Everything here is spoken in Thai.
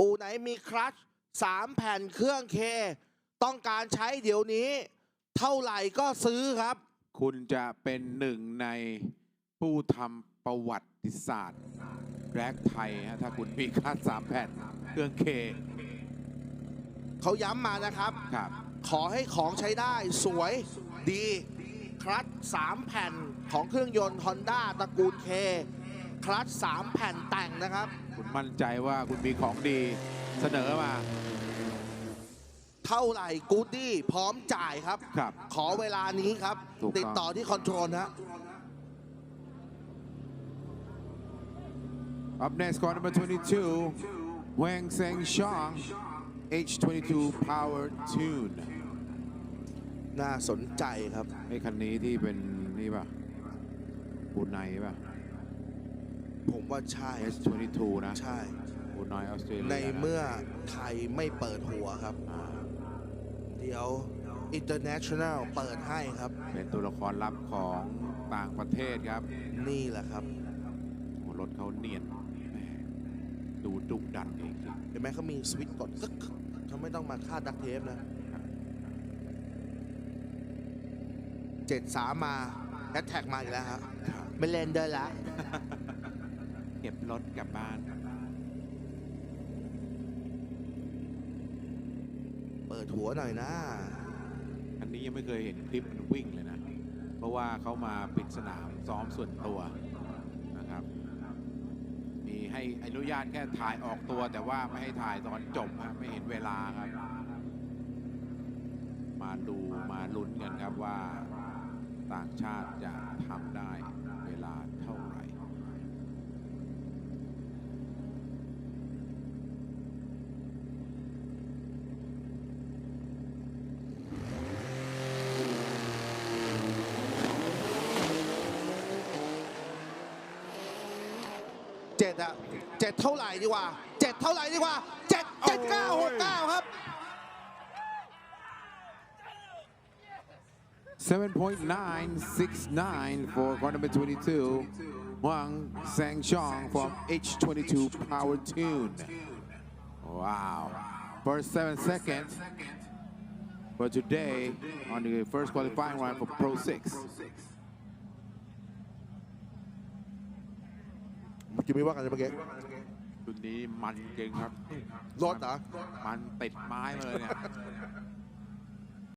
อูไหนมีคลัตชสามแผ่นเครื่องเค ต้องการใช้เดี๋ยวนี้ เท่าไหร่ก็ซื้อครับ คุณจะเป็นหนึ่งในผู้ทำประวัติศาสตร์แร็กไทยฮะถ้าคุณมีค่าสามแผ่นเครื่องเคเขาย้ำมานะครับ ครับ ขอให้ของใช้ได้สวยดีคลัตชสามแผ่นของเครื่องยนต์ Honda ตระกูลเค คลัตชสามแผ่นแต่งนะครับ คุณมั่นใจว่าคุณมีของดีเสนอมา เท่าไหร่กูดดี้พร้อมจ่ายครับ ครับ ขอเวลานี้ครับ ถูกต้อง ติดต่อที่คอนโทรลฮะ Up next, car number 22, Wang Seng Shang, H22 Power Tune น่าสนใจครับ ไอ้คันนี้ที่เป็นนี่ป่ะบูไนป่ะ ผมว่าใช่ H22 นะใช่บูไนออสเตรเลียในนะเมื่อไทยไม่เปิดหัวครับอ่าเดี๋ยว international เปิดให้ครับ เป็นตัวละครลับของต่างประเทศครับนี่แหละครับ โอ้รถเขาเนียนแหมดูดุดันเองจริงเห็นไหมเขามีสวิตช์กดกึกเขาไม่ต้องมาคาดดักเทปนะเจ็ดสามมาแฮชแท็กมาอีกแล้วฮะครับไม่เล่นเดินละ เก็บรถกลับบ้าน เปิดหัวหน่อยนะ อันนี้ยังไม่เคยเห็นคลิปมันวิ่งเลยนะ เพราะว่าเขามาปิดสนามซ้อมส่วนตัวนะครับ มีให้อนุญาตแค่ถ่ายออกตัว แต่ว่าไม่ให้ถ่ายตอนจบฮะไม่เห็นเวลาครับ มาดูมาลุ้นกันครับว่าต่างชาติจะทำได้เวลาเท่าไหร่ เจ็ดอะเจ็ดเท่าไหร่ดีกว่าเจ็ดเท่าไหร่ดีกว่าเจ็ดเจ็ดเก้าหกเก้าครับ 7.969 for car number 22, Wang Sangchong from H22 Power Tune. Wow. First seven seconds for today on the first qualifying round for Pro 6. เมื่อกี้ไม่ว่ากันเลยเมื่อกี้ชุดนี้มันจริงครับรถเหรอมันติดไม้มาเลยเนี่ย